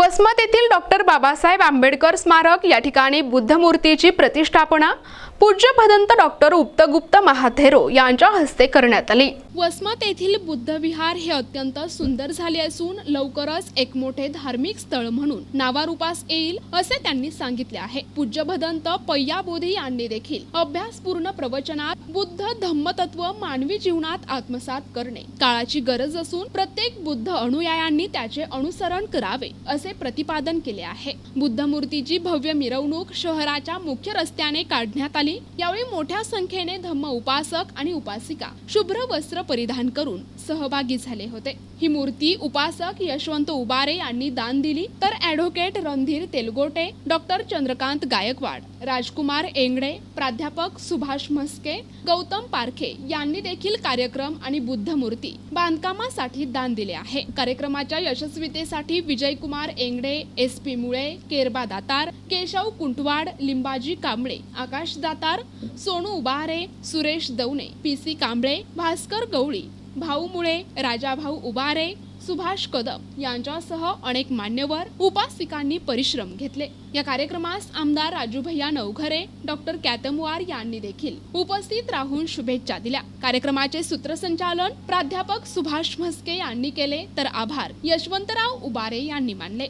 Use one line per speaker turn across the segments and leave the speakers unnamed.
वसमत येथील डॉक्टर बाबासाहेब आंबेडकर स्मारक या ठिकाणी बुद्धमूर्तीची प्रतिष्ठापना पूज्य भदंत डॉक्टर उप्तगुप्त महाथेरो यांच्या हस्ते करण्यात आली. वसमत येथील बुद्ध विहार हे अत्यंत सुंदर झाले असून लवकरच एक मोठे धार्मिक स्थळ म्हणून नावारूपास येईल असे त्यांनी सांगितले आहे. पूज्य भदंत पय्या बोधी यांनी देखील अभ्यासपूर्ण प्रवचनात बुद्ध धम्मतत्व मानवी जीवनात आत्मसात करणे काळाची गरज असून प्रत्येक बुद्ध अनुयायांनी त्याचे अनुसरण करावे असे प्रतिपादन केले आहे. बुद्ध मूर्तीची भव्य मिरवणूक शहराच्या मुख्य रस्त्याने काढण्यात आली यावेळी मोठ्या संख्येने धम्म उपासक आणि उपासिका शुभ्र वस्त्र परिधान करून सहभागी झाले होते. ही मूर्ती उपासक यशवंत उबारे यांनी दान दिली. तर ॲडव्होकेट रणधीर तेलगोटे डॉक्टर चंद्रकांत गायकवाड राजकुमार एंगडे प्राध्यापक सुभाष म्हस्के गौतम पारखे यांनी देखील कार्यक्रम आणि बुद्ध मूर्ती बांधकामासाठी दान दिले आहे. कार्यक्रमाच्या यशस्वीतेसाठी विजयकुमार एंगडे एस पी मुळे केरबा दातार केशव कुंटवाड लिंबाजी कांबळे आकाश सातार सोनू उबारे सुरेश दौने पी सी कांबळे भास्कर गवळी भाऊ मुळे राजाभाऊ उबारे सुभाष कदम यांच्यासह अनेक मान्यवर उपासिकांनी परिश्रम घेतले. या कार्यक्रमास आमदार राजूभैया नवघरे डॉक्टर कॅतमवार यांनी देखील उपस्थित राहून शुभेच्छा दिल्या. कार्यक्रमाचे सूत्रसंचालन प्राध्यापक सुभाष म्हस्के यांनी केले. तर आभार यशवंतराव उबारे यांनी मानले.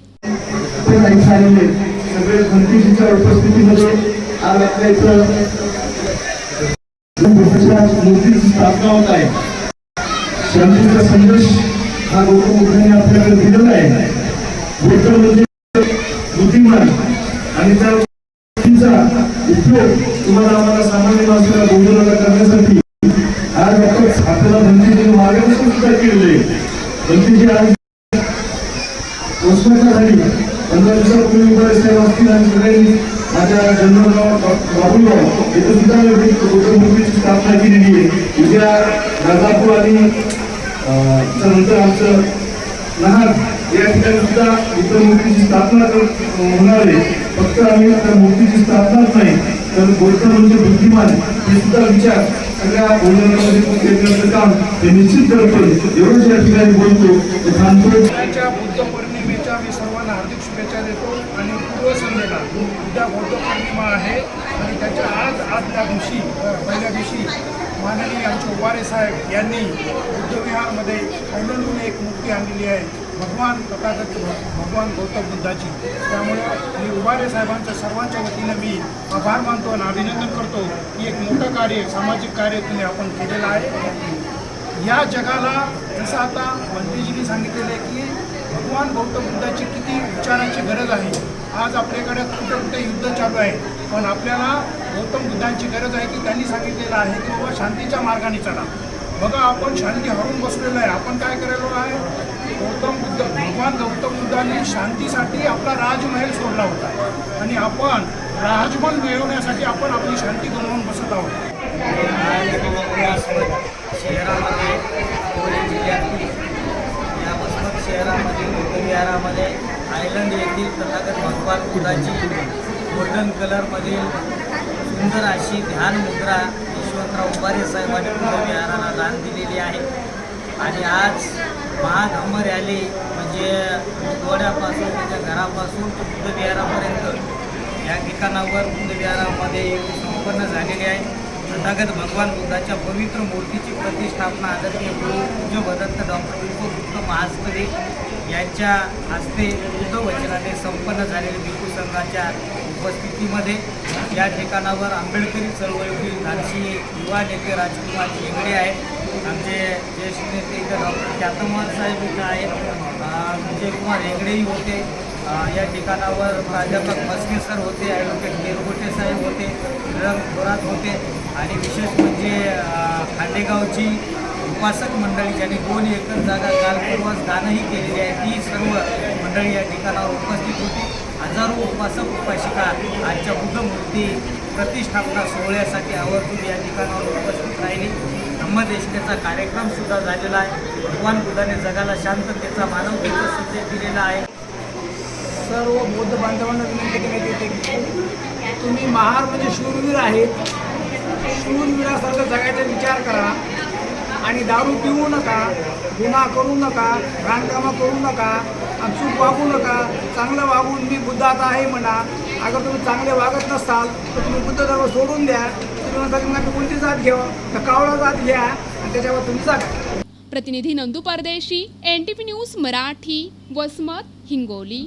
ते आज मूर्तीची स्थापना होत आहे शांतीचा संदेश हा गौतम बुद्धाने आपल्याकडे दिलेला आहे बुद्ध म्हणजे बुद्धिमान आणि त्या गोष्टींचा उपयोग तुम्हाला आम्हाला सामान्य माणसाला बोलवलेला करण्यासाठी आज आपण आपल्याला भंतीचे मार्गदर्शन सुद्धा केलेले आज घोषणा झाली पंधरा दिवसापूर्वी असतील आणि सगळ्यांनी माझ्या जन्मगाव बाबुलगाव येथे सुद्धा बुद्धमूर्तीची स्थापना केलेली आहे उद्या राजापूर आणि आमचं लहान या ठिकाणी सुद्धा बुद्धमूर्तीची स्थापना होणार आहे फक्त आम्ही त्या मूर्तीची स्थापनाच नाही तर बौद्ध म्हणजे बुद्धिमान हे सुद्धा विचार सगळ्या बोलण्यामध्ये काम हे निश्चित करतो एवढंच या ठिकाणी बोलतो थांबतो
उद्याच्या बुद्ध पौर्णिमेच्या मी सर्वांना हार्दिक शुभेच्छा देतो आणि पूर्वसंध्येला उद्या बौद्ध पौर्णिमा आहे आणि त्याच्या आज आजच्या दिवशी पहिल्या दिवशी माननीय आमचे उबारे साहेब यांनी बुद्धविहारमध्ये पैलंडून एक मूर्ती आणलेली आहे भगवान तथागत भगवान गौतम बुद्धाची. त्यामुळे मी उबारे साहेबांच्या सर्वांच्या वतीनं मी आभार मानतो आणि अभिनंदन करतो की एक मोठं कार्य सामाजिक कार्य तुम्ही आपण केलेलं आहे. या जगाला जसं आता मंत्रीजींनी सांगितलेलं आहे की भगवान गौतम बुद्धाची किती विचारांची गरज आहे? आज आपल्याकडे कुठे कुठे युद्ध चालू आहे? पण आपल्याला गौतम बुद्धांची गरज आहे की त्यांनी सांगितलेलं आहे की बाबा शांतीच्या मार्गाने चला. बघा आपण शांती हरून बसलेलो आहे. आपण काय करायलो आहे? गौतम बुद्ध भगवान गौतम बुद्धांनी शांतीसाठी आपला राजमहल सोडला होता. आणि आपण राजमहल मिळवण्यासाठी आपण आपली शांती गमावून बसत आहोत.
शहरामध्ये पुणे जिल्ह्यातील या वसमत शहरामध्ये आयलंड येथील तथागत भगवान बुद्धाची गोल्डन कलरमधील सुंदर अशी ध्यान मुद्रा यशवंतराव उभारे साहेबांनी बुद्धविहाराला दान दिलेली आहे. आणि आज महाधम्म रॅली म्हणजे गोड्यापासून त्याच्या घरापासून ते बुद्धविहारापर्यंत या ठिकाणावर बुद्धविहारामध्ये संपन्न झालेली आहे. तथागत भगवान बुद्धाच्या पवित्र मूर्तीची प्रतिष्ठापना आदरणीय गुरु पूज्य भदंत डॉक्टर उपगुप्त महास्तरे यांच्या हस्ते बुद्ध वचनाने संपन्न झालेल्या भिक्खू संघाच्या उपस्थितीमध्ये या ठिकाणावर आंबेडकरी चळवळीतील धाडशी युवा नेते राजकुमार हेगडे आहेत. आमचे ज्येष्ठ नेते इथं डॉक्टर ख्यातमार साहेब इथं आहेत. विजयकुमार हेगडेही होते. या ठिकाणावर प्राध्यापक मस्के सर होते ॲडव्होकेट निरगोटे साहेब होते रंग थोरात होते आणि विशेष म्हणजे खांडेगावची उपासक मंडळी ज्यांनी दोन एकर जागा काल परवाच दानही केलेली आहे ती सर्व मंडळी या ठिकाणावर उपस्थित होती. हजारो उपासक उपासिका आजच्या बुद्धमूर्ती प्रतिष्ठापना सोहळ्यासाठी आवर्जून या ठिकाणावर उपस्थित राहिली. धम्मदेशकेचा कार्यक्रम सुद्धा झालेला आहे. भगवान बुद्धाने जगाला शांततेचा मानवतेचा संदेश दिलेला आहे.
सर्व बौद्ध बांधवांना विनंती करण्यात येते की तुम्ही महार म्हणजे शूरवीर आहेत. शूरवीरासारखं जगायचा विचार करा. आणि दारू पिऊ नका गुन्हा करू नका रानकामा करू नका चूक वागू नका. चांगलं वागून मी बुद्धाचा आहे म्हणा. अगर तुम्ही चांगले वागत नसाल तर तुम्ही बुद्ध धर्म सोडून द्या. तुम्ही म्हणता कोणती जात घ्या तर कावळा जात घ्या आणि त्याच्यावर तुम्ही जागा
प्रतिनिधी Nandu Pardeshi N T P news Marathi Vasmat Hingoli.